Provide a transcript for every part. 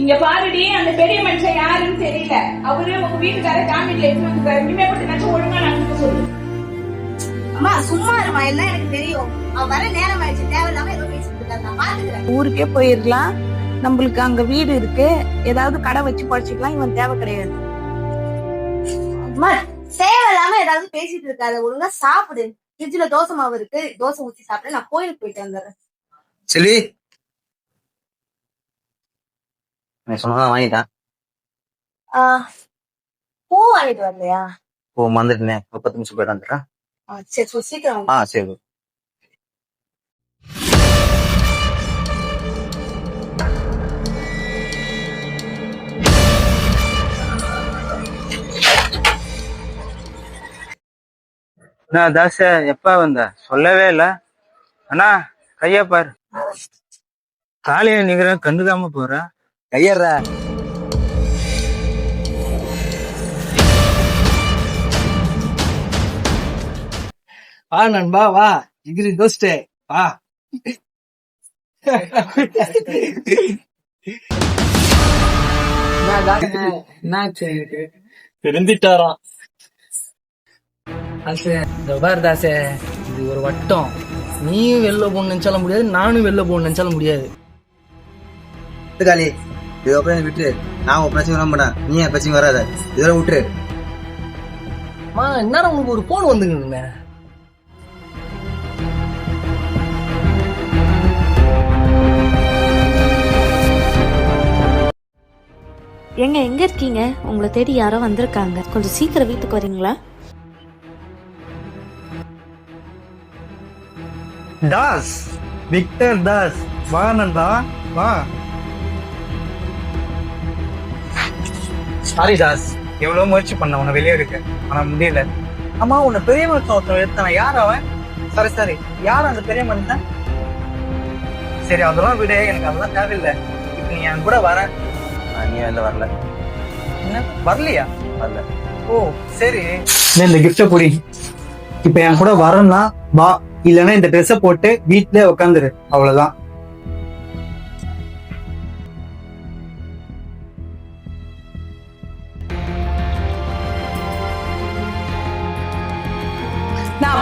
இங்க பாருடி அந்த பெரிய மனுஷன் யாருன்னு தெரியல. அவரு உங்க வீட்டுக்கார காமெடியில எடுத்து வந்துருக்காரு இனிமே பத்தி நினைச்சு ஒழுங்கா நடந்துக்க சொல்லு. அம்மா சும்மா இருமா எல்லாம் எனக்கு தெரியும். அவன் வர நேரம் ஆயிடுச்சு. தேவையில்லாம ஏதோ பேசிட்டு இருக்காரு நான் பாத்துக்கிறேன். ஊருக்கே போயிடலாம் நம்மளுக்கு அங்க வீடு இருக்கு. ஏதாவது கடை வச்சு பழச்சிக்கலாம். இவன் தேவை கிடையாது. அம்மா தேவையில்லாம ஏதாவது பேசிட்டு இருக்காத. ஒழுங்கா சாப்பிடு. ஃப்ரிட்ஜ்ல தோசை மாவு இருக்கு. தோசை ஊத்தி சாப்பிட்டு நான் கோயிலுக்கு போயிட்டு வந்துடுறேன். செல்வி நான் சொன்னதான் வாங்கிட்டேன். பூ வாங்கிட்டு வரலையா ஓ மறந்துட்டேன் ஒரு பத்து நிமிஷம் போயிட்டு வந்துடுறேன். சரி சீக்கிரம். ஆ சரி அண்ணா தாச எப்ப வந்த? சொல்லவே இல்ல. அண்ணா கைய பாரு. காலையில நிக்கிற கண்டுக்காம போற. கையற வா நண்பா வா. டிகிரி தோஸ்டே வா. திருந்திட்டாராம் இந்த பார் தாசே இது ஒரு வட்டம். நீயும் வெளில போகணும்னு நினைச்சாலும் முடியாது நானும் வெளில போகணும்னு நினைச்சாலும் முடியாது. இதுக்கப்புறம் எனக்கு விட்டுரு. நான் உன் பிரச்சனை வர மாட்டேன் நீ என் பிரச்சனை வராத. இதெல்லாம் விட்டுரு. மா இந்நேரம் உங்களுக்கு ஒரு போன் வந்துங்க ஏங்க எங்க இருக்கீங்க? உங்களை தேடி யாரோ வந்திருக்காங்க. கொஞ்சம் சீக்கிரம் வீட்டுக்கு வரீங்களா? தாஸ் விக்டர் தாஸ். வா நண்பா வா. சாரி தாஸ் எவ்வளவு முயற்சி பண்ண உன்னை வெளியே எடுக்க. ஆனா முடியல. ஆமா உன்னை பெரிய மனுஷன் ஒருத்தன் எடுத்தான. யார் அவன்? சரி சரி யார் அந்த பெரிய மனுஷன்? சரி அதெல்லாம் விட. எனக்கு அதெல்லாம் தேவையில்லை. இப்ப நீ என் கூட வர. நான் நீ வெளில வரல. என்ன? வரலையா? வரல. ஓ சரி. இந்த கிஃப்ட புடி இப்ப என் கூட வரேன்னா வா. இல்லைன்னா இந்த ட்ரெஸ்ஸை போட்டு வீட்லயே உட்காந்துரு அவ்வளவுதான்.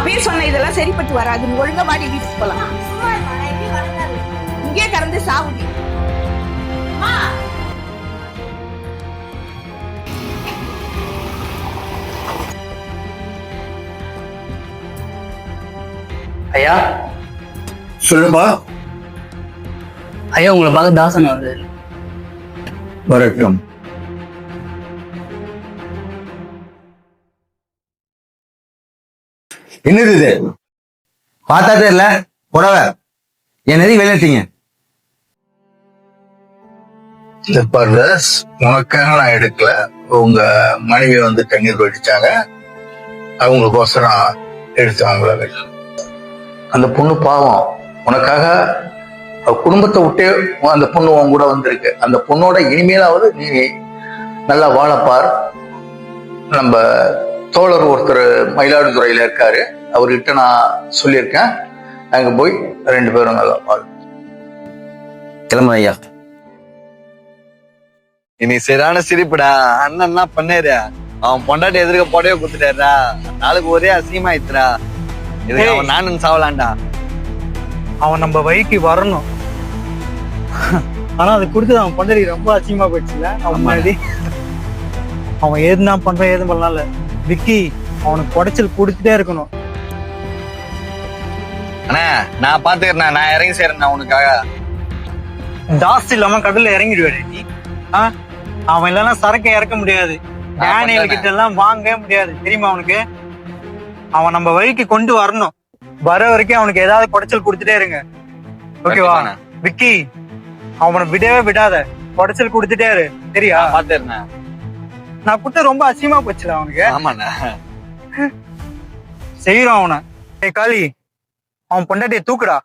அப்பயே சொன்னேன் இதெல்லாம் சரிப்பட்டு வராது நீ ஒழுங்கா வாடி வீட்டுக்கு போலாம். இங்கே கறந்து சாவுடி. ஐயா. சொல்லுப்பா. ஐயா உங்களை பார்க்க தாசன் வருது. வரட்டும் என்னது இது? பார்த்தா தெரியல. புடவை. என்னது வெளியிட்டீங்க இந்த பர்வஸ் உனக்காக நான் எடுக்கல. உங்க மனைவி வந்து தண்ணீர் போயிடுச்சாங்க அவங்களுக்கோசரம் எடுத்தாங்க அந்த பொண்ணு பாவம். உனக்காக குடும்பத்தை விட்டே அந்த பொண்ணு உன் கூட வந்திருக்கு. அந்த பொண்ணோட இனிமேலாவது நீ நல்லா வாழப்பார் நம்ம தோழர் ஒருத்தர் மயிலாடுதுறையில இருக்காரு. அவர்கிட்ட நான் சொல்லியிருக்கேன். அங்க போய் ரெண்டு பேரும் நல்லா பாரு கிளம்பு ஐயா. இனி சரியான சிரிப்புடா. அண்ணன் என்ன பண்ணாரு? அவன் பொண்டாட்டி எதிர்க்க புடவை குத்துட்டாருடா நாளுக்கு ஒரே அசிங்கமாயிடுச்சுடா. இதுக்கு ஏய். அவன் நானும் சாவலான்டா அவன் நம்ம வழிக்கு வரணும். ஆனா அது கொடுத்தது அவன் பொண்டாடி ரொம்ப அசிங்கமா போயிடுச்சுல. அவன் முன்னாடி. அவன் ஏதுனா பண்றான் ஏதும் பண்ணல விக்கி அவனுக்கு குடைச்சல் கொடுத்துட்டே இருக்கணும். அண்ணா நான் பாத்துக்கிறேன் நான் இறங்கி சேரேன் உனக்காக. ஜாஸ்தி இல்லாம கடல்ல இறங்கிடுவாரு. நீ ஆ? அவன் இல்லைன்னா சரக்கு இறக்க முடியாது. டேனியல் கிட்ட எல்லாம் வாங்கவே முடியாது. தெரியுமா அவனுக்கு? அவன் நம்ம வழிக்கு கொண்டு வரணும். வர வரைக்கும் அவனுக்கு ஏதாவது குடைச்சல் கொடுத்துட்டே இருங்க. ஓகேவா கண்டிப்பாண்ணே. விக்கி அவனை விடவே விடாத. குடைச்சல் கொடுத்துட்டே இரு. சரியா? பாத்துக்கிறேன் நான் கொடுத்த ரொம்ப அசிங்கமா போச்சுல அவனுக்கு. ஆமாண்ணா. செய்யறான் அவனை. ஏய் காளி அவன் பொண்டாட்டிய தூக்குடா.